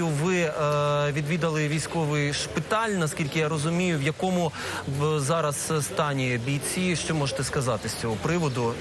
Ви е, відвідали військовий шпиталь, наскільки я розумію, в якому зараз стані бійці. Що можете сказати з цього приводу?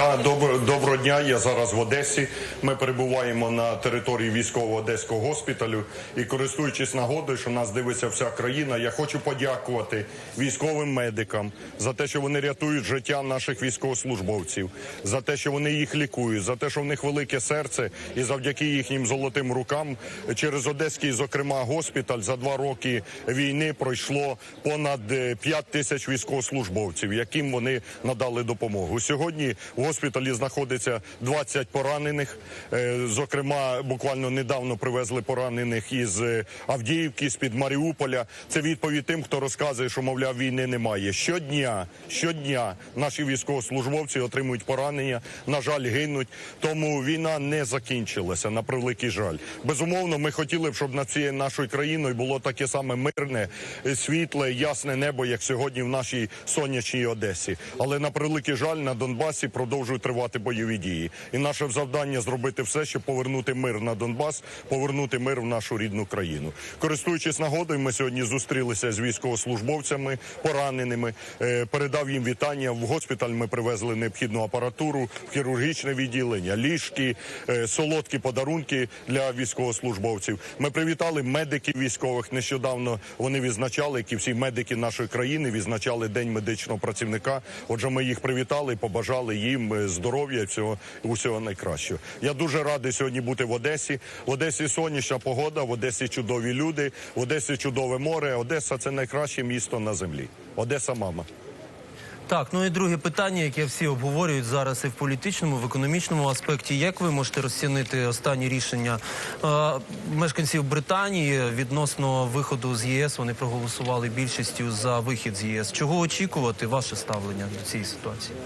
Да, добро, доброго дня. Я зараз в Одесі. Ми перебуваємо на території військового одеського госпіталю. І користуючись нагодою, що нас дивиться вся країна, я хочу подякувати військовим медикам за те, що вони рятують життя наших військовослужбовців, за те, що вони їх лікують, за те, що в них велике серце, і завдяки їхнім золотим рукам через одеський, зокрема, госпіталь за два роки війни пройшло понад 5 тисяч військовослужбовців, яким вони надали допомогу. Сьогодні в госпіталі знаходиться 20 поранених. Е, Зокрема, буквально недавно привезли поранених із е, Авдіївки, з під Маріуполя. Це відповідь тим, хто розказує, що мовляв війни немає. Щодня, щодня наші військовослужбовці отримують поранення. На жаль, гинуть. Тому війна не закінчилася. На превеликий жаль. Безумовно, ми хотіли б, щоб над цією нашою країною було таке саме мирне, світле, ясне небо, як сьогодні в нашій сонячній Одесі. Але на превеликий жаль на Донбасі продовжують тривати бойові дії. І наше завдання зробити все, щоб повернути мир на Донбас, повернути мир в нашу рідну країну. Користуючись нагодою, ми сьогодні зустрілися з військовослужбовцями, пораненими. е, Передав їм вітання. В госпіталь ми привезли необхідну апаратуру, хірургічне відділення, ліжки, е, солодкі подарунки для військовослужбовців. Ми привітали медиків військових. Нещодавно вони відзначали, як і всі медики нашої країни відзначали день медичного працівника. Отже, ми їх привітали, побажали їм е, здоров'я, всього усього найкращого. Я дуже радий сьогодні бути в Одесі. В Одесі сонячна погода, в Одесі чудові люди, в Одесі чудове море. Одеса це найкраще місто на землі. Одеса, мама. Так, ну і друге питання, яке всі обговорюють зараз і в політичному, в економічному аспекті. Як ви можете розцінити останні рішення е, мешканців Британії відносно виходу з ЄС? Вони проголосували більшістю за вихід з ЄС. Чого очікувати? Ваше ставлення до цієї ситуації?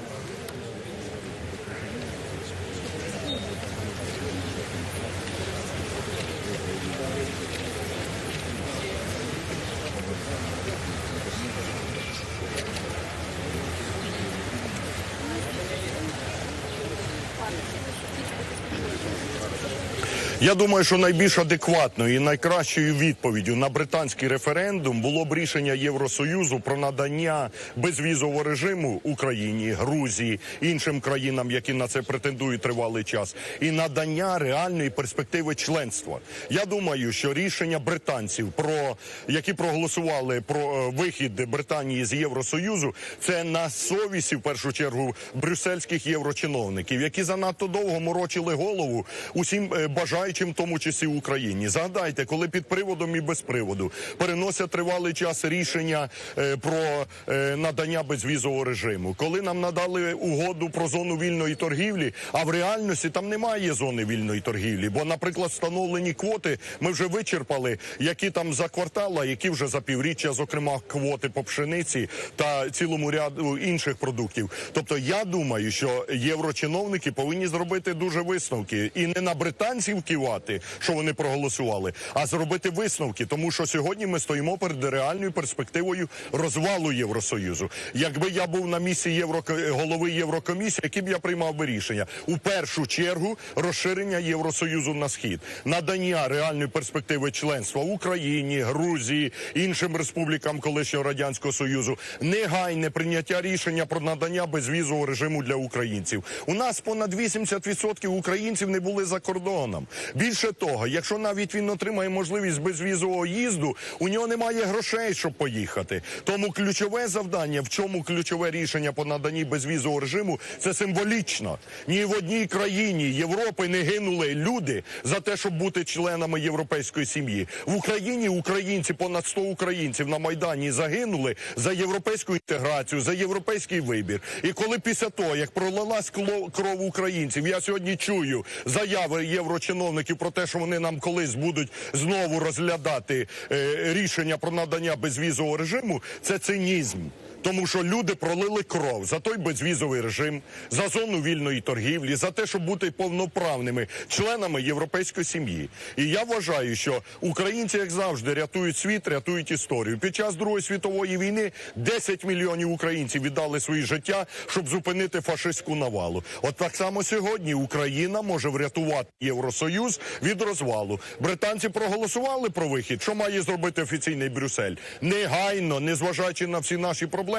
Я думаю, що найбільш адекватною і найкращою відповіддю на британський референдум було б рішення Євросоюзу про надання безвізового режиму Україні, Грузії, іншим країнам, які на це претендують тривалий час, і надання реальної перспективи членства. Я думаю, що рішення британців про які проголосували про е, вихід Британії з Євросоюзу, це на совісті в першу чергу брюссельських єврочиновників, які занадто довго морочили голову усім е, бажаючим, в тому числі Україні. Згадайте, коли під приводом і без приводу переносять тривалий час рішення е, про е, надання безвізового режиму, коли нам надали угоду про зону вільної торгівлі, а в реальності там немає зони вільної торгівлі. Бо, наприклад, встановлені квоти ми вже вичерпали, які там за квартал, а які вже за півріччя, зокрема квоти по пшениці та цілому ряду інших продуктів. Тобто, я думаю, що єврочиновники повинні зробити дуже висновки і не на британців кивати, що вони проголосували, а зробити висновки, тому що сьогодні ми стоїмо перед реальною перспективою розвалу Євросоюзу. Якби я був на місці Євро... голови Єврокомісії, які б я приймав би рішення у першу чергу розширення Євросоюзу на схід, надання реальної перспективи членства Україні, Грузії, іншим республікам колишнього радянського союзу, негайне прийняття рішення про надання безвізового режиму для українців. У нас понад 80% українців не були за кордоном. Більше того, якщо навіть він отримає можливість безвізового їзду, у нього немає грошей, щоб поїхати. Тому ключове завдання, в чому ключове рішення по наданні безвізового режиму, це символічно. Ні в одній країні Європи не гинули люди за те, щоб бути членами європейської сім'ї. В Україні українці, понад 100 українців на майдані загинули за європейську інтеграцію, за європейський вибір. І коли після того, як пролилась кров українців, я сьогодні чую заяви єврочиновників про те, що вони нам колись будуть знову розглядати е, рішення про надання безвізового режиму, це цинізм. Тому що люди пролили кров за той безвізовий режим, за зону вільної торгівлі, за те, щоб бути повноправними членами європейської сім'ї. І я вважаю, що українці, як завжди, рятують світ, рятують історію. Під час Другої світової війни 10 мільйонів українців віддали свої життя, щоб зупинити фашистську навалу. От так само сьогодні Україна може врятувати Євросоюз від розвалу. Британці проголосували про вихід. Що має зробити офіційний Брюссель? Негайно, незважаючи на всі наші проблеми,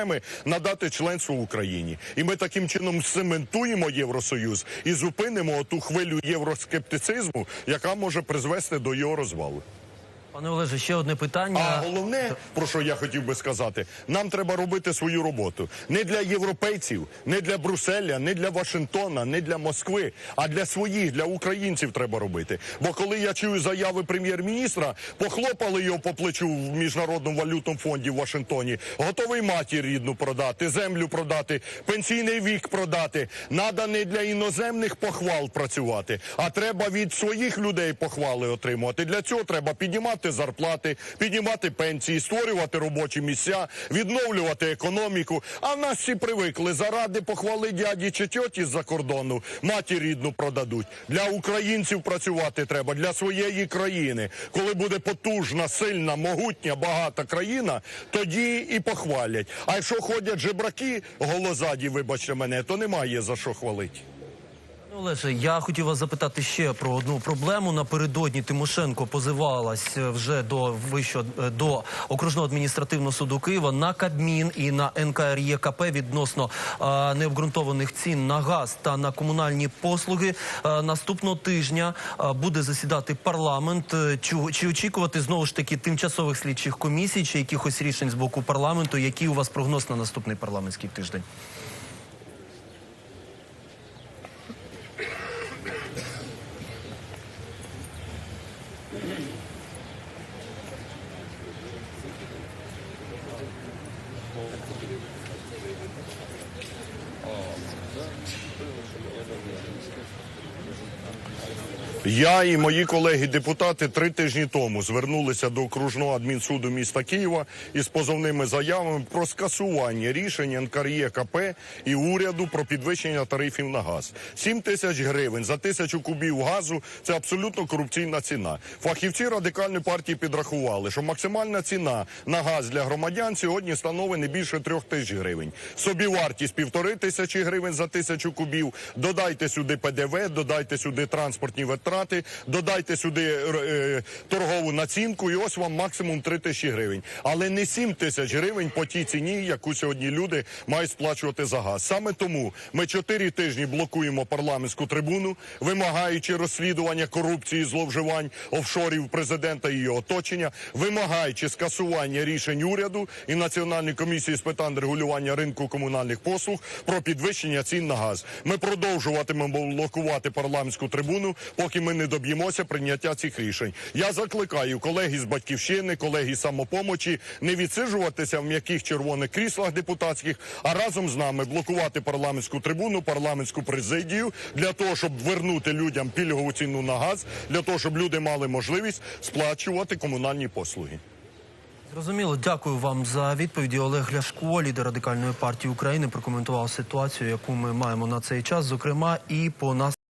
надати членство Україні. І ми таким чином цементуємо Євросоюз і зупинимо ту хвилю євроскептицизму, яка може призвести до його розвалу. Пане Олеже, ще одне питання. А головне, про що я хотів би сказати, нам треба робити свою роботу не для європейців, не для Брюсселя, не для Вашингтона, не для Москви, а для своїх, для українців треба робити. Бо коли я чую заяви прем'єр-міністра, похлопали його по плечу в міжнародному валютному фонді в Вашингтоні, готовий матір рідну продати, землю продати, пенсійний вік продати. Надо не для іноземних похвал працювати, а треба від своїх людей похвали отримувати. Для цього треба піднімати зарплати, піднімати пенсії, створювати робочі місця, відновлювати економіку. А нас всі привикли заради похвали дяді чи тьоті з-за кордону матір рідну продадуть. Для українців працювати треба для своєї країни. Коли буде потужна, сильна, могутня, багата країна, тоді і похвалять. А якщо ходять жебраки голозаді, вибачте мене, то немає за що хвалити. Пане Олеже, я хотів вас запитати ще про одну проблему. Напередодні Тимошенко позивалась е, вже до вищого е, до окружного адміністративного суду Києва на Кабмін і на НКРЄКП відносно е, необґрунтованих цін на газ та на комунальні послуги. Е, наступного тижня е, буде засідати парламент. Чи, чи очікувати знову ж таки тимчасових слідчих комісій чи якихось рішень з боку парламенту? Який у вас прогноз на наступний парламентський тиждень? Я і мої колеги-депутати три тижні тому звернулися до окружного адмінсуду міста Києва із позовними заявами про скасування рішення НКРЄКП і уряду про підвищення тарифів на газ. 7 тисяч гривень за тисячу кубів газу це абсолютно корупційна ціна. Фахівці радикальної партії підрахували, що максимальна ціна на газ для громадян сьогодні становить не більше трьох тисяч гривень. Собівартість півтори тисячі гривень за тисячу кубів. Додайте сюди ПДВ, додайте сюди транспортні витрати, додайте сюди е, торгову націнку, і ось вам максимум 3 тисячі гривень. Але не 7 тисяч гривень по тій ціні, яку сьогодні люди мають сплачувати за газ. Саме тому ми чотири тижні блокуємо парламентську трибуну, вимагаючи розслідування корупції, зловживань офшорів президента і його оточення, вимагаючи скасування рішень уряду і Національної комісії з питань регулювання ринку комунальних послуг про підвищення цін на газ. Ми продовжуватимемо блокувати парламентську трибуну, поки ми не доб'ємося прийняття цих рішень. Я закликаю колеги з батьківщини, колеги з самопомочі не відсиджуватися в м'яких червоних кріслах депутатських, а разом з нами блокувати парламентську трибуну, парламентську президію для того, щоб вернути людям пільгову ціну на газ, для того, щоб люди мали можливість сплачувати комунальні послуги. Зрозуміло, дякую вам за відповіді. Олег Ляшко, лідер радикальної партії України, прокоментував ситуацію, яку ми маємо на цей час, зокрема і по нас.